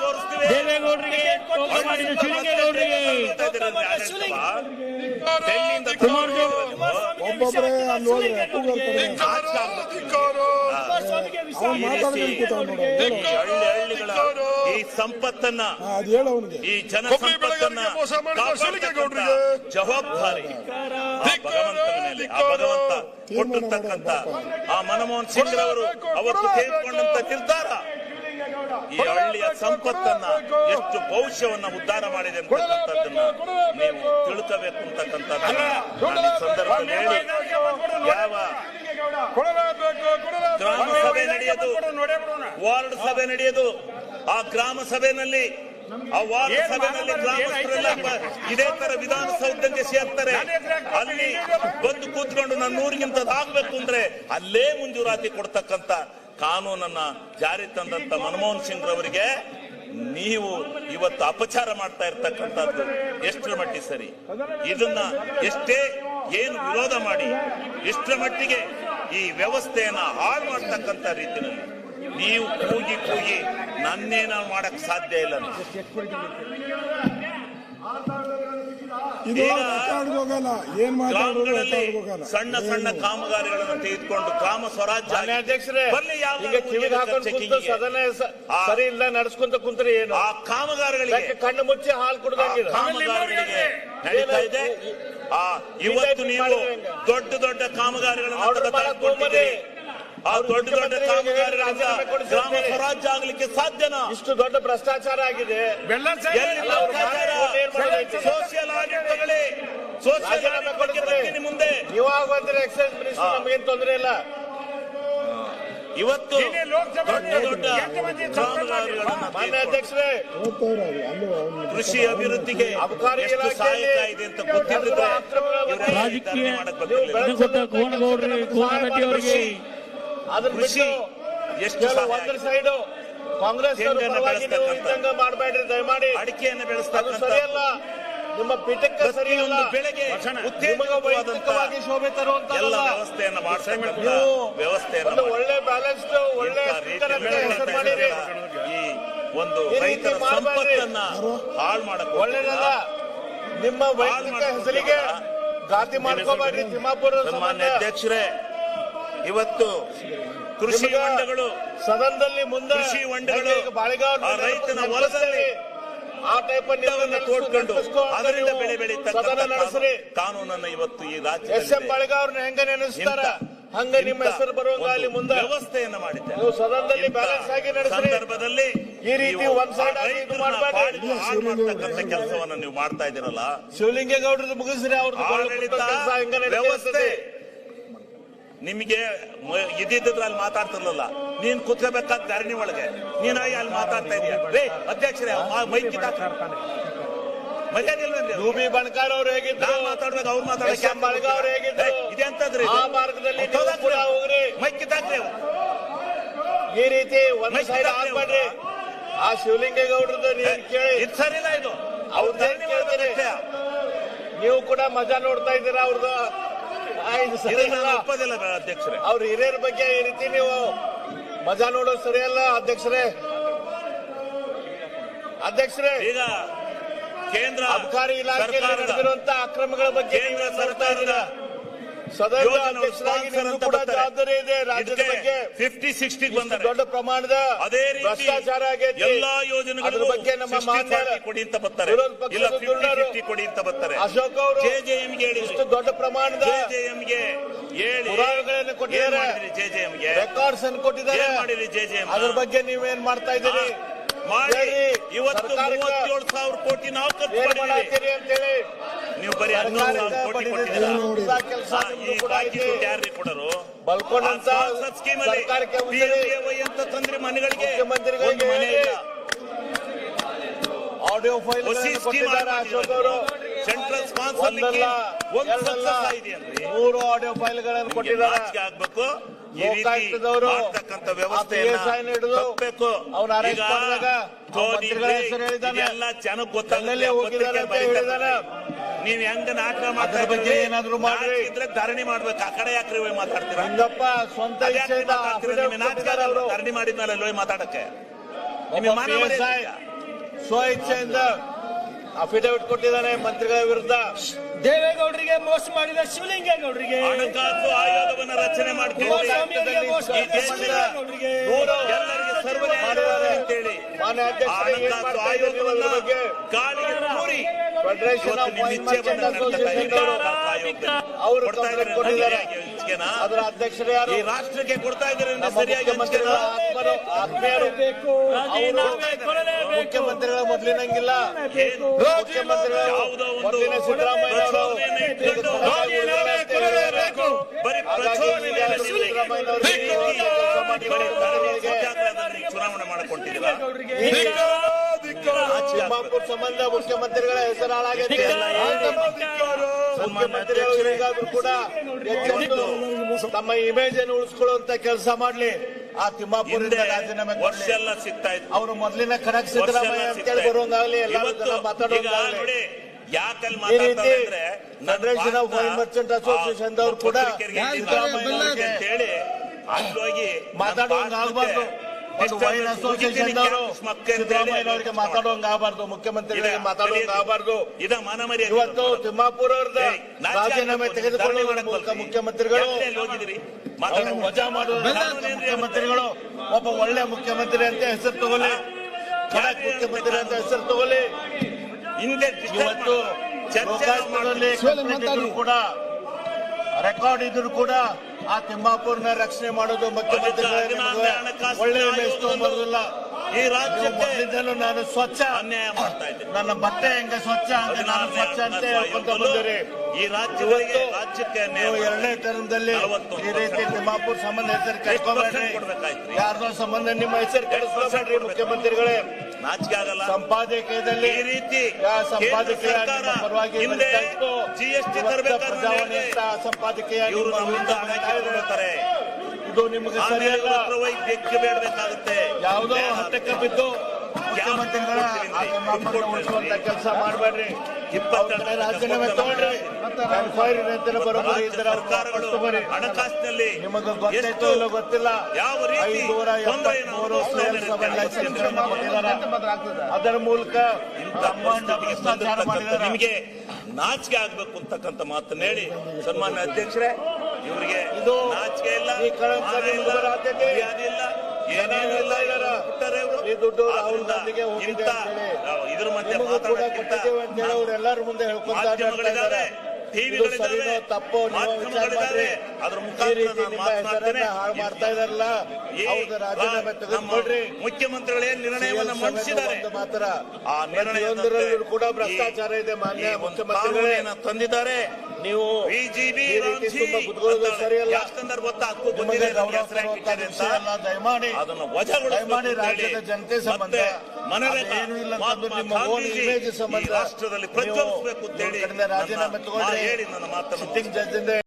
ತೋರಿಸ್ತೀವಿ. ಈ ಹಳ್ಳಿ ಹಳ್ಳಿಗಳ ಈ ಸಂಪತ್ತನ್ನ ಈ ಜನ ಸಂಪತ್ತನ್ನ. ಜವಾಬ್ದಾರಿ. ಆ ಭಗವಂತನ ಆ ಭಗವಂತ ಕೊಟ್ಟಿರ್ತಕ್ಕಂಥ ಆ ಮನಮೋಹನ್ ಸಿಂಗ್ ಅವರು ಅವತ್ತು ತೆಗೆದುಕೊಂಡಂತ ನಿರ್ಧಾರ. ಈ ಹಳ್ಳಿಯ ಸಂಪತ್ತನ್ನ ಎಷ್ಟು ಭವಿಷ್ಯವನ್ನ ಉದ್ಧಾರ ಮಾಡಿದೆ ಅಂತಕ್ಕಂಥದ್ದನ್ನ ನೀವು ತಿಳ್ಕೋಬೇಕು ಅಂತಕ್ಕಂಥದ್ದನ್ನ ಸಂದರ್ಭದಲ್ಲಿ ಹೇಳಿ. ಯಾವ ಗ್ರಾಮ ಸಭೆ ನಡೆಯೋದು. ವಾರ್ಡ್ ಸಭೆ ನಡೆಯೋದು. ಆ ಗ್ರಾಮ ಸಭೆನಲ್ಲಿ ಆ ವಾರ್ಡ್ ಸಭೆನಲ್ಲಿ ಗ್ರಾಮಸ್ಥರೆಲ್ಲ ಇದೇ ತರ ವಿಧಾನಸೌಧಕ್ಕೆ ಸೇರ್ತಾರೆ. ಅಲ್ಲಿ ಬಂದು ಕೂತ್ಕೊಂಡು ನನ್ನ ಊರಿಗಿಂತದಾಗಬೇಕು ಅಂದ್ರೆ ಅಲ್ಲೇ ಮಂಜೂರಾತಿ ಕೊಡ್ತಕ್ಕಂತ ಕಾನೂನನ್ನ ಜಾರಿ ತಂದಂತ ಮನಮೋಹನ್ ಸಿಂಗ್ ರವರಿಗೆ ನೀವು ಇವತ್ತು ಅಪಚಾರ ಮಾಡ್ತಾ ಇರ್ತಕ್ಕಂಥದ್ದು ಎಷ್ಟರ ಮಟ್ಟಿಗೆ ಸರಿ? ಇದನ್ನ ಎಷ್ಟೇ ಏನು ವಿರೋಧ ಮಾಡಿ ಎಷ್ಟರ ಮಟ್ಟಿಗೆ ಈ ವ್ಯವಸ್ಥೆಯನ್ನ ಹಾಳು ಮಾಡ್ತಕ್ಕಂಥ ರೀತಿಯಲ್ಲಿ ನೀವು ಕೂಗಿ ಕೂಗಿ ನನ್ನೇನ ಮಾಡಕ್ ಸಾಧ್ಯ ಇಲ್ಲ. ಇದು ಸಣ್ಣ ಸಣ್ಣ ಕಾಮಗಾರಿಗಳನ್ನು ತೆಗೆದುಕೊಂಡು ಗ್ರಾಮ ಸ್ವರಾಜ್ಯ ಅಧ್ಯಕ್ಷರೇ. ಸರಿ ಇಲ್ಲ ನಡೆಸ್ಕೊಂತ ಕುಂತ್ರಿ ಏನು? ಆ ಕಾಮಗಾರಿಗಳಿಗೆ ಯಾಕೆ ಕಣ್ಣು ಮುಚ್ಚಿ ಹಾಲು ಆ ಇವತ್ತು ನೀವು ದೊಡ್ಡ ದೊಡ್ಡ ಕಾಮಗಾರಿಗಳನ್ನು ಆ ದೊಡ್ಡ ದೊಡ್ಡ ಕಾಮಗಾರಿ ಕಾಮಗಾರಿಗಳಿಂದ. ಗ್ರಾಮ ಸ್ವರಾಜ್ಯ ಆಗ್ಲಿಕ್ಕೆ ಸಾಧ್ಯನಾ? ಇಷ್ಟು ದೊಡ್ಡ ಭ್ರಷ್ಟಾಚಾರ ಆಗಿದೆ? ಸೋಷಿಯಲ್ ಆಡಿಟ್ ತಗೊಳ್ಳಿ ಸೋಷಿಯಲ್ ಬಗ್ಗೆ ಮುಂದೆ. ಇವಾಗ ಬಂದ್ರೆ ಎಕ್ಸೈಸ್ ಮಿನಿಸ್ಟರ್. ನಮಗೇನ್ ತೊಂದರೆ ಇಲ್ಲ. ಇವತ್ತು ದೊಡ್ಡ ದೊಡ್ಡ ಅಧ್ಯಕ್ಷರೇ ಕೃಷಿ ಅಭಿವೃದ್ಧಿಗೆ ಎಷ್ಟು ಸಹಾಯಕ ಇದೆ ಅಂತ ಗೊತ್ತಿದ್ರೆ ಕೃಷಿ ಎಷ್ಟು ಆಗಿದೆ? ಸೈಡ್ ಕಾಂಗ್ರೆಸ್. ಮಾಡಬೇಡ್ರಿ ದಯಮಾಡಿ ಅಡಿಕೆಯನ್ನು ಬೆಳೆಸ್ತಾ ಸರಿಯಲ್ಲ ನಿಮ್ಮ ಪೀಠಕ್ಕೆ ಸರಿ ಒಂದು ಬೆಳೆಗೆ ಉದ್ಯಮವಾಗಿ ಶೋಭೆ ತರುವಂತ ಎಲ್ಲ ವ್ಯವಸ್ಥೆಯನ್ನ ನೀವು ವ್ಯವಸ್ಥೆಯನ್ನ ಒಳ್ಳೆ ಬ್ಯಾಲೆನ್ಸ್ ಒಳ್ಳೆ ಮಾಡಿರಿ. ಈ ಒಂದು ರೈತರ. ಸಂಪತ್ತನ್ನ ಹಾಳು ಮಾಡಕ್ ಒಳ್ಳೇದಲ್ಲ. ನಿಮ್ಮ ವೈಯಕ್ತಿಕ? ಹೆಸರಿಗೆ ಗಾದಿ ಮಾಡ್ಕೋಬೇಡಿ. ತಿಮ್ಮಾಪುರ ಸನ್ಮಾನ್ಯ ಅಧ್ಯಕ್ಷರೇ ಇವತ್ತು ಕೃಷಿ ಹೊಂಡಗಳು ಸದನದಲ್ಲಿ ಮುಂದೆ ಕೃಷಿ ಹೊಂಡಗಳು ರೈತನ ಹೊಲದಲ್ಲಿ ಆ ಟೈಪ್ ತೋಡ್ಕೊಂಡು ಅದರಿಂದ ಬೆಳೆ ಬೆಳೀತಕ್ಕಂಥ ನಡೆಸ್ರಿ ಕಾನೂನು- ಕಾನೂನನ್ನ ಇವತ್ತು ಈ ಎಸ್ ಎಂ ರಾಜ್ಯದಲ್ಲಿ ಬಾಳೆಗಾವ್ರನ್ನ ಹೆಂಗ ನೆನೆಸ್ತಾರ? ಹಂಗ ನಿಮ್ಮ ಹೆಸರು ಬರುವಂಗ ಅಲ್ಲಿ ಮುಂದೆ. ವ್ಯವಸ್ಥೆಯನ್ನ ಮಾಡಿದ್ದೆ ನೀವು ಸದನದಲ್ಲಿ ಬ್ಯಾಲೆನ್ಸ್ ಆಗಿ ನಡೆಸ್ರಿ. ಸಂದರ್ಭದಲ್ಲಿ ಈ ರೀತಿ ಒಂದ್ ಸೈಡ್ ಮಾಡ್ತಕ್ಕಂಥ ಕೆಲಸವನ್ನ ನೀವು ಮಾಡ್ತಾ ಇದ್ದೀರಲ್ಲ? ಶಿವಲಿಂಗೇಗೌಡರದ್ದು ಮುಗಿಸ್ರಿ ಅವ್ರದ್ದು ವ್ಯವಸ್ಥೆ. ನಿಮಗೆ ಮ- ಇದ್ದಿದ್ರೆ ಅಲ್ಲಿ ಮಾತಾಡ್ತಿರ್ಲಿಲ್ಲ. ನೀನ್ ಕುತ್ಕೋಬೇಕಾದ ಧರಣಿ ಒಳಗೆ. ನೀನ್ ಅಲ್ಲಿ ಮಾತಾಡ್ತಾ ಇದೀಯ. ರೇ ಅಧ್ಯಕ್ಷರೇ ಮಾ- ಮೈಕ್ ಕಿತ್ತಾಕ ಮರ್ಯಾದೆ ಇಲ್ವೇನ್ರಿ ಯು ಬಿ ಬಣಕಾರ್ ಅವ್ರು ಹೇಗಿದ್ರು? ನಾನ್ ಮಾತಾಡ್ಬೇಕು ಅವ್ರು ಮಾತಾಡಕ್ಕೆ ಬಳಗ ಅವ್ರು ಹೇಗಿದ್ರು? ಇದೆಂತದ್ರಿ ಆ ಮಾರ್ಗದಲ್ಲಿ ಹೋಗ್ರಿ. ಮೈಕ್ ಕಿತ್ತಾಕ್ರಿ ಈ ರೀತಿ ಒಂದ್ ಸೈಡ್ ಆ ಶಿವಲಿಂಗೇಗೌಡ್ರದ್ದು ನೀವು ಕೇಳಿ. ಇದು ಸರಿ ಇಲ್ಲ ಇದು. ಅವ್ರದ್ದು ಕೇಳ್ತಾರೆ. ನೀವು ಕೂಡ ಮಜಾ ನೋಡ್ತಾ ಇದ್ದೀರಾ ಅವ್ರದ್ದು ಇದು ಸರಿ ಒಪ್ಪೋದಿಲ್ಲ ಅಧ್ಯಕ್ಷರೇ. ಅವ್ರ ಹಿರಿಯರ ಬಗ್ಗೆ ಈ ರೀತಿ ನೀವು ಮಜಾ ನೋಡೋದು ಸರಿಯಲ್ಲ ಅಧ್ಯಕ್ಷರೇ? ಅಧ್ಯಕ್ಷರೇ ಈಗ ಕೇಂದ್ರ ಅಬಕಾರಿ ಇಲಾಖೆ ನಡೆದಿರುವಂತಹ ನಡೆದಿರುವಂತ ಅಕ್ರಮಗಳ ಬಗ್ಗೆ ಸರ್ಕಾರದ ಜವಾಬ್ದಾರಿ ಇದೆ ರಾಜ್ಯದ ಬಗ್ಗೆ. ಫಿಫ್ಟಿ ಸಿಕ್ಸ್ಟಿ ದೊಡ್ಡ ಪ್ರಮಾಣದ ಅದೇ ರೀತಿ ಭ್ರಷ್ಟಾಚಾರ ಆಗೈತಿ. ಎಲ್ಲಾ ಯೋಜನೆಗಳ ಬಗ್ಗೆ ನಮ್ಮ ಕೊಡಿ ಅಂತ ಬರ್ತಾರೆ. ಇಲ್ಲ ಫಿಫ್ಟಿ ಕೊಡಿ ಅಂತ ಬರ್ತಾರೆ. ಅಶೋಕ್ ಅವರು ಜೆ ಜೆ ಎಂಗೆ ಹೇಳಿ. ಇಷ್ಟು ದೊಡ್ಡ ಪ್ರಮಾಣದ ಜೆ ಜೆ ಎಂಗೆ ಹೇಳಿ. ಪುರಾವೆಗಳನ್ನು ಕೊಟ್ಟಿದ್ದಾರೆ. ಜೆ ಜೆ ಎಂಗೆ ರೆಕಾರ್ಡ್ಸ್ ಅನ್ನು ಕೊಟ್ಟಿದ್ದಾರೆ. ಮಾಡಿರಿ ಜೆ ಜೆ ಎಂ ಅದ್ರ ಬಗ್ಗೆ ನೀವೇನ್ ಮಾಡ್ತಾ ಇದ್ದೀರಿ? ಮಾಡಿ. ಇವತ್ತು ಮೂವತ್ತೇಳು ಸಾವಿರ ಕೋಟಿ ನಾವು ಖರ್ಚು ಮಾಡತ್ತೀರಿ ಅಂತೇಳಿ. ನೀವು ಬರೀ ಹನ್ನೊಂದು ಕೋಟಿ. ಕೊಟ್ಟಿದ್ದೀರಾ? ಈ ಬಾಕಿ. ದುಡ್ಡು ಯಾರಿಗೆ ಕೊಡರು? ಸ್ಕೀಮ್ ಅಲ್ಲಿ. ಅಂತ ತಂದ್ರೆ ಮನೆಗಳಿಗೆ ಒಂದು ಮನೆ ಇಲ್ಲ. ಆಡಿಯೋ ಫೈಲ್ ಸ್ಕೀಮ್ ಅವರು. ಸೆಂಟ್ರಲ್ ಸ್ಪಾನ್ಸರ್ ಒಂದು ಸಕ್ಸಸ್ ಮೂರು ಆಡಿಯೋ ಫೈಲ್ಗಳನ್ನು ಕೊಟ್ಟಿದ್ದಾರೆ. ಆಗ್ಬೇಕು. ಈ ರೀತಿ ಮಾಡ್ತಕ್ಕಂಥ ವ್ಯವಸ್ಥೆಯನ್ನ ತಪ್ಪಬೇಕು. ಈಗ ಧೋನಿ. ಇದೆಲ್ಲ ಜನಕ್ಕೆ ಗೊತ್ತಾಗಲ್ಲ ನೀವ್ ಹೆಂಗ ನಾಟಕ ಮಾತಾಡ ಬಗ್ಗೆ? ಏನಾದ್ರು ಇದ್ರೆ ಧರಣಿ ಮಾಡ್ಬೇಕು. ಆ ಕಡೆ ಯಾಕ್ರಿ ಹೋಗಿ ಮಾತಾಡ್ತೀರಾ? ಹಂಗಪ್ಪ ಸ್ವಂತ ಇಚ್ಛೆಯಿಂದ ನಿಮ್ಗೆ ಧರಣಿ ಮಾಡಿದ್ಮೇಲೆ ಅಲ್ಲಿ ಹೋಗಿ ಮಾತಾಡಕ್ಕೆ. ಸ್ವ ನಿಮಗೆ ಮಾನ PSI ಮರ್ಯಾದೆ ಇದೆಯಾ? ಸ್ವ ಇಚ್ಛೆಯಿಂದ ಅಫಿಡವಿಟ್ ಕೊಟ್ಟಿದ್ದಾನೆ ಮಂತ್ರಿಗಳ ವಿರುದ್ಧ. ದೇವೇಗೌಡರಿಗೆ ಮೋಸ ಮಾಡಿದ ಶಿವಲಿಂಗೇಗೌಡರಿಗೆ. ಹಣಕಾಸು ಆಯೋಗವನ್ನು ರಚನೆ ಅಂತೇಳಿ. ಹಣಕಾಸು ಆಯೋಗವನ್ನ ಗಾಳಿಗೆ ತೂರಿ. ಫೆಡರೇಷನ್ ಅವರು ಹಂಚಿಕೆನಾ? ಅದರ ಅಧ್ಯಕ್ಷರೇ ಯಾರು? ಈ ರಾಷ್ಟ್ರಕ್ಕೆ ಕೊಡ್ತಾ ಇದ್ದಾರೆ ಸರಿಯಾಗಿ ಮುಖ್ಯಮಂತ್ರಿಗಳ ಹಂಚಿಕೆನಾ? ಮೊದಲಿನಂಗಿಲ್ಲ. ಮುಖ್ಯಮಂತ್ರಿಗಳು ಯಾವುದೋ ಒಂದು ಸಿದ್ದರಾಮಯ್ಯ ಬರೀ ಪ್ರಚೋದನೆ ಚುನಾವಣೆ ಮಾಡಿಕೊಂಡಿದ್ದೀರಾ ತಿಮ್ಮಾಪುರ ಸಂಬಂಧ ಮುಖ್ಯಮಂತ್ರಿಗಳ ಹೆಸರು ಹಾಳಾಗಿದೆ ಮುಖ್ಯಮಂತ್ರಿಗಳು ಕೂಡ ತಮ್ಮ ಇಮೇಜ್ ಅನ್ನು ಉಳಿಸ್ಕೊಳ್ಳುವಂತ ಕೆಲಸ ಮಾಡ್ಲಿ. ಆ ತಿಮ್ಮಾಪುರಿಂದ ರಾಜೀನಾಮೆ ವರ್ಷ ಎಲ್ಲ ಸಿಗ್ತಾ ಇತ್ತು. ಅವರು ಮೊದಲಿನ ಕನಕ್ ಸಿದ್ದರಾಮಯ್ಯ ಅಂತೇಳಿ. ಬರುವಂಗಾಗ್ಲಿ ಎಲ್ಲರೂ ನೋಡಿ ಯಾಕಲ್ಲಿ ಮಾತಾಡ್ತಾರೆ ಅಂದ್ರೆ federation of wine merchant association ಅವರು ಕೂಡ ಸಿದ್ದರಾಮಯ್ಯ ಅವರಿಗೆ ಅಂತ ಹೇಳಿ ಅಲ್ಲೋಗಿ ದವರು ಮಾತಾಡೋಂಗ ಆಗಬಾರ್ದು ಮುಖ್ಯಮಂತ್ರಿಗಳಿಗೆ ಮಾತಾಡೋಂಗ ಆಗಬಾರ್ದು ಇದ ಮಾನಮರ್ಯ ಇವತ್ತು ತಿಮ್ಮಾಪುರ ಅವ್ರದ ರಾಜೀನಾಮೆ ತೆಗೆದುಕೊಳ್ಳುವ ಮುಖ್ಯಮಂತ್ರಿಗಳು ವಜಾ ಮಾಡುವ ಮುಖ್ಯಮಂತ್ರಿಗಳು ಒಬ್ಬ ಒಳ್ಳೆ ಮುಖ್ಯಮಂತ್ರಿ ಅಂತ ಹೆಸರು ತಗೊಳ್ಳಿ ಖಡಕ್ ಮುಖ್ಯಮಂತ್ರಿ ಅಂತ ಹೆಸರು ತಗೊಳ್ಳಿ ಹಿಂದೆ ಇವತ್ತು ಚರ್ಚೆ ಕಂಪ್ಲೇಂಟ್ ಇದ್ರು ಕೂಡ ರೆಕಾರ್ಡ್ ಇದ್ರು ಕೂಡ ಆ ತಿಮ್ಮಾಪುರ್ನ ರಕ್ಷಣೆ ಮಾಡೋದು ಮುಖ್ಯಮಂತ್ರಿಗಳೇ ಒಳ್ಳೆ ಇಮೇಜ್ ತಗೊಂಡ್ಬರೋದಿಲ್ಲ ಈ ರಾಜ್ಯ ರಾಜ್ಯಕ್ಕೆ ಮೊದಲಿಂದಲೂ ನಾನು ಸ್ವಚ್ಛ. ಅನ್ಯಾಯ ಮಾಡ್ತಾ ಇದ್ದೀನಿ. ನನ್ನ ಬಟ್ಟೆ ಹೆಂಗ ಸ್ವಚ್ಛ ಅಂತ ನಾನು ಸ್ವಚ್ಛ ಅಂತ ಹೇಳ್ಕೊಂತ ಬಂದಿರಿ. ಈ ರಾಜ್ಯಗಳಿಗೆ ರಾಜ್ಯಕ್ಕೆ ನೀವು ಎರಡನೇ ತರಂದಲ್ಲಿ ಈ ರೀತಿ ತಿಮ್ಮಾಪುರ್ ಸಂಬಂಧ ಹೆಸರು ಕೊಡ್ಬೇಕಾಯ್ತು? ಯಾರ್ದೋ ಸಂಬಂಧ ನಿಮ್ಮ ಹೆಸರು ಕೆಡಿಸ್ಕೊಬೇಡ್ರಿ ಮುಖ್ಯಮಂತ್ರಿಗಳೇ. ನಾಚಿಕೆ ಆಗಲ್ಲ ಸಂಪಾದಕೀಯದಲ್ಲಿ ಈ ರೀತಿ ಸಂಪಾದಕೀಯ ಹಿಂದೆ ಜಿಎಸ್ಟಿ ಸಂಪಾದಕೀಯ ಇವರು ನಿಮ್ಮ ನಮ್ಮಿಂದ ಬರ್ತಾ ಇದೆ. ನಿಮಗೆ ಸರಿಯಲ್ಲ ಬೆಕ್ಕೆ ಬೇಡಬೇಕಾಗುತ್ತೆ. ಯಾವುದೋ ಹತ್ತಕ್ಕೆ ಬಿದ್ದು ಕೆಲಸ. ಹಣಕಾಸಿನಲ್ಲಿ ಗೊತ್ತಿಲ್ಲ ಯಾವ ಐನೂರ ಅದರ ಮೂಲಕ ನಿಮಗೆ ನಾಚಿಕೆ ಆಗ್ಬೇಕು ಅಂತಕ್ಕಂಥ ಮಾತನ್ನ ಹೇಳಿ ಸನ್ಮಾನ್ಯ ಅಧ್ಯಕ್ಷರೇ ಇವರಿಗೆ ಇದು ನಾಚಿಕೆ ಇಲ್ಲ ಇಲ್ಲ, ನಿಮಗೆ ಈ ದುಡ್ಡು ರಾಹುಲ್ ಗಾಂಧಿಗೆ ಹೋಗಿದೆ ಇದ್ರ ಮಧ್ಯೆ ಮಾತಾಡೋಕ್ಕಿಂತ ಅವರೆಲ್ಲರ ಮುಂದೆ ಹೇಳ್ಕೊಂತ ಮಾಧ್ಯಮಗಳಿದ್ದಾರೆ. ಇದು ಟಿವಿಗಳಿದ್ದಾವೆ ತಪ್ಪು ಮಾಧ್ಯಮಗಳಿದ್ದಾರೆ. ಅದ್ರ ಮುಖಾಂತರ ನಾನು ಮಾತನಾಡ್ತೇನೆ. ಹಾಳು ಮಾಡ್ತಾ ಇದಾರಲ್ಲ ರಾಜೀನಾಮೆ ತೆಗೆದುಕೊಳ್ರಿ. ಮುಖ್ಯಮಂತ್ರಿಗಳು ಏನ್ ನಿರ್ಣಯವನ್ನು ಮಂಡಿಸಿದ್ದಾರೆ? ಮಾತ್ರ. ಆ ನಿರ್ಣಯದಲ್ಲೂ ಕೂಡ ಭ್ರಷ್ಟಾಚಾರ ಇದೆ ಮಾನ್ಯ ಈ ಮುಖ್ಯಮಂತ್ರಿಗಳೇ. ಕಾನೂನನ್ನ ತಂದಿದ್ದಾರೆ. ನೀವು ಬಿಜೆಪಿ ಸರಿಯಲ್ಲ. ಗೊತ್ತಾ ಹಕ್ಕು ಬಂದಿದೆ ದಯಮಾಡಿ. ಅದನ್ನು ದಯಮಾಡಿ ರಾಜ್ಯದ ಜನತೆ ಸಂಬಂಧ ಮತ್ತೆ ಇಲ್ಲ ರಾಷ್ಟ್ರದಲ್ಲಿ ಪ್ರಜ್ವಲಿಸಬೇಕು ಅಂತ ಹೇಳಿ ಇವ್ರ ಕಡೆಯಿಂದ ರಾಜೀನಾಮೆ ತಗೊಳ್ರಿ ಹೇಳಿ ನನ್ನ ಮಾತನ್ನು